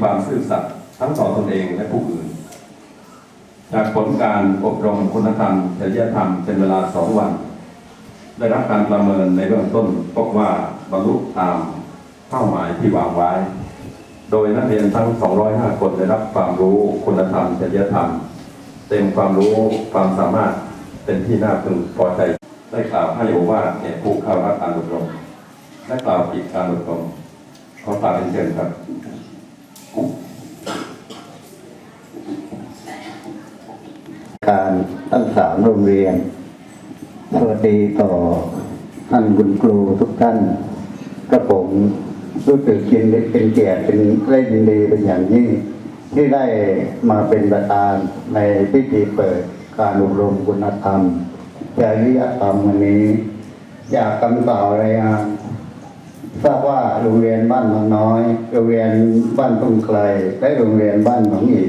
ความซื่อสัตย์ทั้งต่อตนเองและผู้อื่น จากผลการอบรมคุณธรรมจริยธรรมเป็นเวลาสองวัน ได้รับการประเมินในเบื้องต้นพบว่าบรรลุตามเป้าหมายที่วางไว้ โดยนักเรียนทั้ง 205 คนได้รับความรู้คุณธรรมจริยธรรม เต็มความรู้ความสามารถเป็นที่น่าพึงพอใจ ได้กล่าวให้โอวาทแก่ผู้เข้ารับการอบรมและกล่าวปิดการอบรมขอฝากเป็นเชิญครับ การตั้งสามโรงเรียน สวัสดีต่อท่านคุณครูทุกท่านกระผมรู้สึกยินเป็นเกียรติเป็นได้ยินดีเป็นอย่างยิ่ง ที่ได้มาเป็นประธานในพิธีเปิดการอบรมคุณธรรมจริยธรรมวันนี้ อยากกำกล่าวรายงานทราบว่าโรงเรียนบ้านหนองน้อย โรงเรียนบ้านตุ้งไกลและโรงเรียนบ้านหนองอี